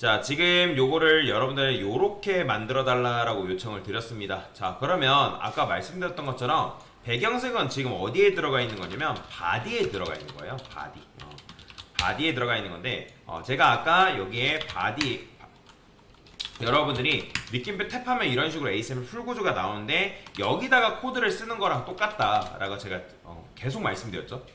자, 지금 요거를 여러분들 요렇게 만들어 달라라고 요청을 드렸습니다. 자, 그러면 아까 말씀드렸던 것처럼 배경색은 지금 어디에 들어가 있는 거냐면 바디에 들어가 있는 거예요. 바디. 어, 바디에 들어가 있는 건데 어, 제가 아까 여기에 바디 여러분들이 느낌표 탭하면 이런 식으로 ASMR 풀구조가 나오는데 여기다가 코드를 쓰는 거랑 똑같다라고 제가 어, 계속 말씀드렸죠.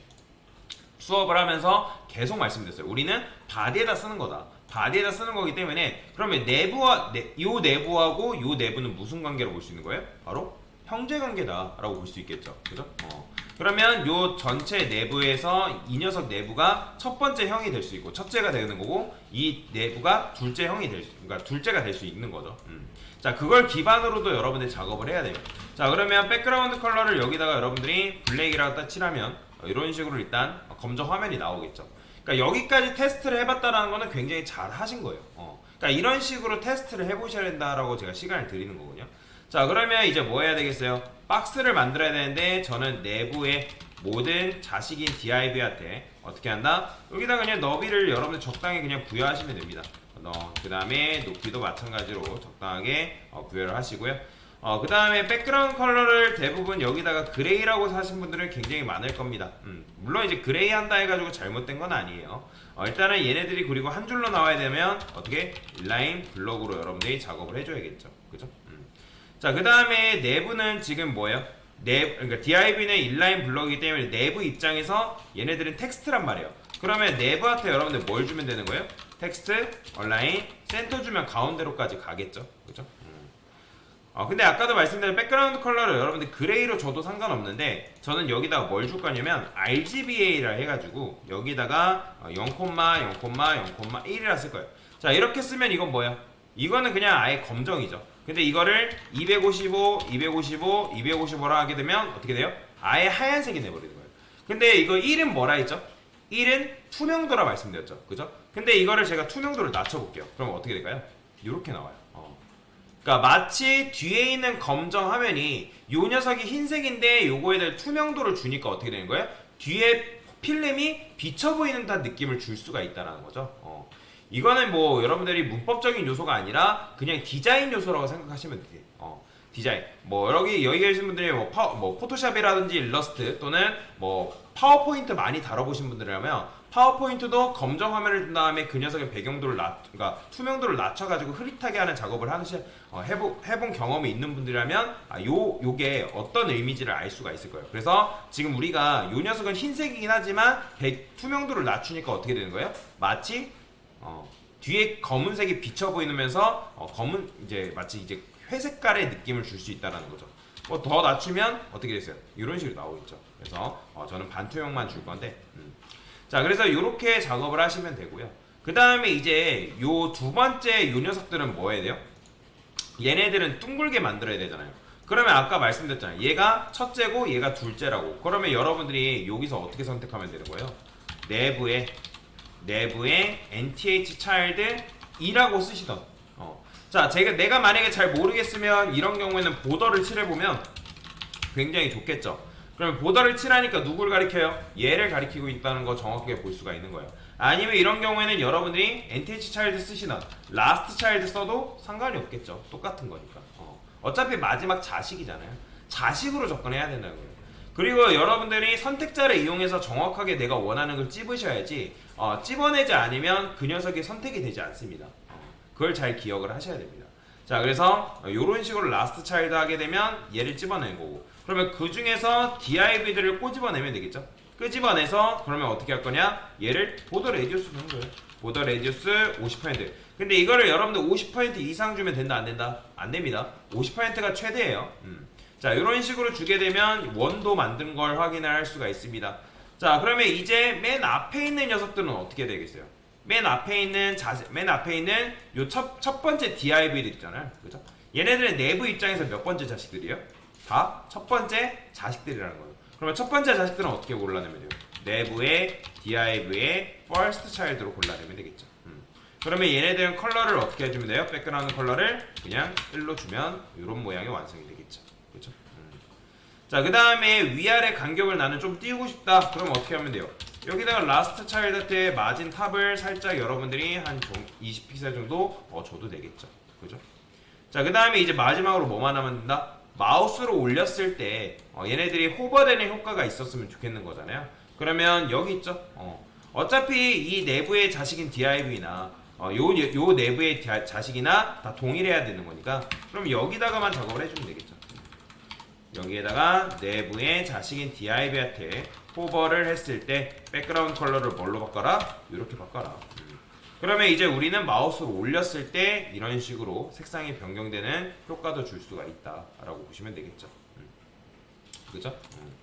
수업을 하면서 계속 말씀드렸어요. 우리는 바디에다 쓰는 거다. 바디에다 쓰는 거기 때문에 그러면 내부와 내, 요 내부하고 요 내부는 무슨 관계로 볼 수 있는 거예요? 바로 형제 관계다라고 볼 수 있겠죠. 그죠? 어. 그러면 요 전체 내부에서 이 녀석 내부가 첫 번째 형이 될 수 있고 첫째가 되는 거고 이 내부가 둘째 형이 될 수, 그러니까 둘째가 될 수 있는 거죠. 음. 자, 그걸 기반으로도 여러분들이 작업을 해야 돼요. 자, 그러면 백그라운드 컬러를 여기다가 여러분들이 블랙이라고 딱 칠하면 어, 이런 식으로 일단 검정 화면이 나오겠죠. 그러니까 여기까지 테스트를 해봤다라는 거는 굉장히 잘 하신 거예요. 어. 그러니까 이런 식으로 테스트를 해보셔야 된다라고 제가 시간을 드리는 거거든요. 자, 그러면 이제 뭐 해야 되겠어요? 박스를 만들어야 되는데 저는 내부에 모든 자식인 DIV한테 어떻게 한다? 여기다 그냥 너비를 여러분들 적당히 그냥 부여하시면 됩니다. 어, 그 다음에 높이도 마찬가지로 적당하게 어, 부여를 하시고요. 어, 그 다음에 백그라운드 컬러를 대부분 여기다가 그레이라고 사신 분들은 굉장히 많을 겁니다. 음, 물론 이제 그레이 한다 해가지고 잘못된 건 아니에요. 어, 일단은 얘네들이 그리고 한 줄로 나와야 되면 어떻게 인라인 블럭으로 여러분들이 작업을 해줘야겠죠. 그죠? 음. 자, 그 다음에 내부는 지금 뭐예요? 내, 그러니까 DIV는 인라인 블럭이기 때문에 내부 입장에서 얘네들은 텍스트란 말이에요. 그러면 내부한테 여러분들 뭘 주면 되는 거예요? 텍스트, 얼라인, 센터 주면 가운데로까지 가겠죠. 그죠? 음. 어, 근데 아까도 말씀드린 백그라운드 컬러를 여러분들 그레이로 줘도 상관없는데 저는 여기다가 뭘 줄 거냐면 RGBA라 해가지고 여기다가 어, 0, 0, 0,1이라 쓸 거예요. 자 이렇게 쓰면 이건 뭐야? 이거는 그냥 아예 검정이죠. 근데 이거를 255, 255, 255라 하게 되면 어떻게 돼요? 아예 하얀색이 돼버리는 거예요. 근데 이거 1은 뭐라 했죠? 1은 투명도라 말씀드렸죠. 그죠? 근데 이거를 제가 투명도를 낮춰볼게요. 그럼 어떻게 될까요? 이렇게 나와요. 어. 그러니까 마치 뒤에 있는 검정 화면이 요 녀석이 흰색인데 요거에 대해 투명도를 주니까 어떻게 되는 거예요? 뒤에 필름이 비쳐 보이는 듯한 느낌을 줄 수가 있다는 거죠. 어. 이거는 뭐 여러분들이 문법적인 요소가 아니라 그냥 디자인 요소라고 생각하시면 돼요. 어. 디자인. 뭐 여기 여기 계신 분들이 뭐, 파, 뭐 포토샵이라든지 일러스트 또는 뭐 파워포인트 많이 다뤄보신 분들이라면 파워포인트도 검정 화면을 준 다음에 그 녀석의 배경도를 낮, 그러니까 투명도를 낮춰가지고 흐릿하게 하는 작업을 하시 어, 해보, 해본 경험이 있는 분들이라면 아, 요 요게 어떤 의미지를 알 수가 있을 거예요. 그래서 지금 우리가 요 녀석은 흰색이긴 하지만 배, 투명도를 낮추니까 어떻게 되는 거예요? 마치 어, 뒤에 검은색이 비쳐 보이면서 어, 검은 이제 마치 이제 회색깔의 느낌을 줄 수 있다라는 거죠. 뭐 더 낮추면 어떻게 됐어요? 이런 식으로 나오겠죠. 그래서 어, 저는 반투명만 줄 건데. 음. 자, 그래서 이렇게 작업을 하시면 되고요. 그 다음에 이제 요 두 번째 요 녀석들은 뭐 해야 돼요? 얘네들은 둥글게 만들어야 되잖아요. 그러면 아까 말씀드렸잖아요. 얘가 첫째고 얘가 둘째라고. 그러면 여러분들이 여기서 어떻게 선택하면 되는 거예요? 내부에 내부에 nth child 2라고 쓰시던. 어. 자, 제가 내가 만약에 잘 모르겠으면 이런 경우에는 보더를 칠해 보면 굉장히 좋겠죠. 그러면 보더를 칠하니까 누굴 가리켜요? 얘를 가리키고 있다는 거 정확하게 볼 수가 있는 거예요. 아니면 이런 경우에는 여러분들이 nth child 쓰시던 last child 써도 상관이 없겠죠. 똑같은 거니까. 어. 어차피 마지막 자식이잖아요. 자식으로 접근해야 된다는 거예요. 그리고 여러분들이 선택자를 이용해서 정확하게 내가 원하는 걸 찝으셔야지 어, 찝어내지 않으면 그 녀석이 선택이 되지 않습니다. 어, 그걸 잘 기억을 하셔야 됩니다. 자 그래서 이런 식으로 라스트 차일드 하게 되면 얘를 찝어낸 거고 그러면 그 중에서 div들을 꼬집어내면 되겠죠. 끄집어내서 그러면 어떻게 할 거냐? 얘를 보더 레디우스 주는 거예요. 보더 레디우스 50%. 근데 이거를 여러분들 50% 이상 주면 된다 안 된다? 안 됩니다. 50%가 최대예요. 음. 자 이런 식으로 주게 되면 원도 만든 걸 확인할 수가 있습니다. 자 그러면 이제 맨 앞에 있는 녀석들은 어떻게 되겠어요? 맨 앞에 있는 자, 맨 앞에 있는 요 첫 첫 번째 div들 있잖아요, 그죠? 얘네들의 내부 입장에서 몇 번째 자식들이에요? 다 첫 번째 자식들이라는 거예요. 그러면 첫 번째 자식들은 어떻게 골라내면 돼요? 내부의 div의 first child로 골라내면 되겠죠. 음. 그러면 얘네들은 컬러를 어떻게 해주면 돼요? 백그라운드 컬러를 그냥 1로 주면 이런 모양이 완성이 되겠죠. 그렇죠? 자, 그 다음에 위아래 간격을 나는 좀 띄우고 싶다. 그럼 어떻게 하면 돼요? 여기다가 라스트 차일드 때 마진 탑을 살짝 여러분들이 한 20픽셀 정도 어, 줘도 되겠죠. 그죠? 자, 그 다음에 이제 마지막으로 뭐만 하면 된다? 마우스로 올렸을 때 어, 얘네들이 호버되는 효과가 있었으면 좋겠는 거잖아요. 그러면 여기 있죠. 어, 어차피 이 내부의 자식인 DIV나 어, 요, 요 내부의 자- 자식이나 다 동일해야 되는 거니까 그럼 여기다가만 작업을 해주면 되겠죠. 여기에다가 내부의 자식인 DIV한테 호버를 했을 때 백그라운드 컬러를 뭘로 바꿔라? 이렇게 바꿔라. 음. 그러면 이제 우리는 마우스로 올렸을 때 이런 식으로 색상이 변경되는 효과도 줄 수가 있다라고 보시면 되겠죠. 음. 그죠? 음.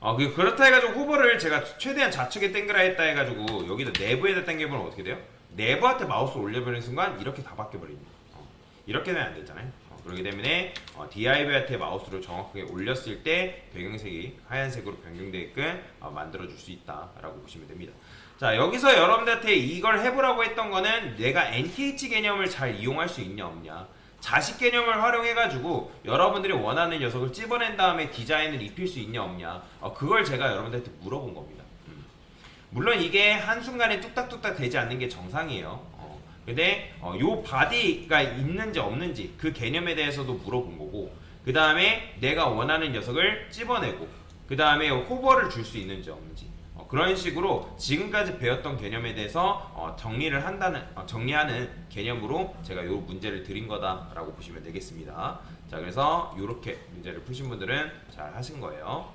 어, 그 그렇다 해가지고 호버를 제가 최대한 좌측에 당기라 했다 해가지고 여기다 내부에다 당겨보면 어떻게 돼요? 내부한테 마우스 올려버리는 순간 이렇게 다 바뀌어버립니다. 어, 이렇게 되면 안 되잖아요. 어, 그렇기 때문에 어, DIV한테 마우스를 정확하게 올렸을 때 배경색이 하얀색으로 변경되게끔 어, 만들어줄 수 있다라고 보시면 됩니다. 자 여기서 여러분들한테 이걸 해보라고 했던 거는 내가 NTH 개념을 잘 이용할 수 있냐 없냐 자식 개념을 활용해가지고 여러분들이 원하는 녀석을 찝어낸 다음에 디자인을 입힐 수 있냐 없냐 어, 그걸 제가 여러분들한테 물어본 겁니다. 음. 물론 이게 한순간에 뚝딱뚝딱 되지 않는 게 정상이에요. 어, 근데 어, 요 바디가 있는지 없는지 그 개념에 대해서도 물어본 거고 그 다음에 내가 원하는 녀석을 찝어내고 그 다음에 호버를 줄 수 있는지 없는지 어, 그런 식으로 지금까지 배웠던 개념에 대해서 어, 정리를 한다는 어, 정리하는 개념으로 제가 요 문제를 드린 거다라고 보시면 되겠습니다. 자 그래서 이렇게 문제를 푸신 분들은 잘 하신 거예요.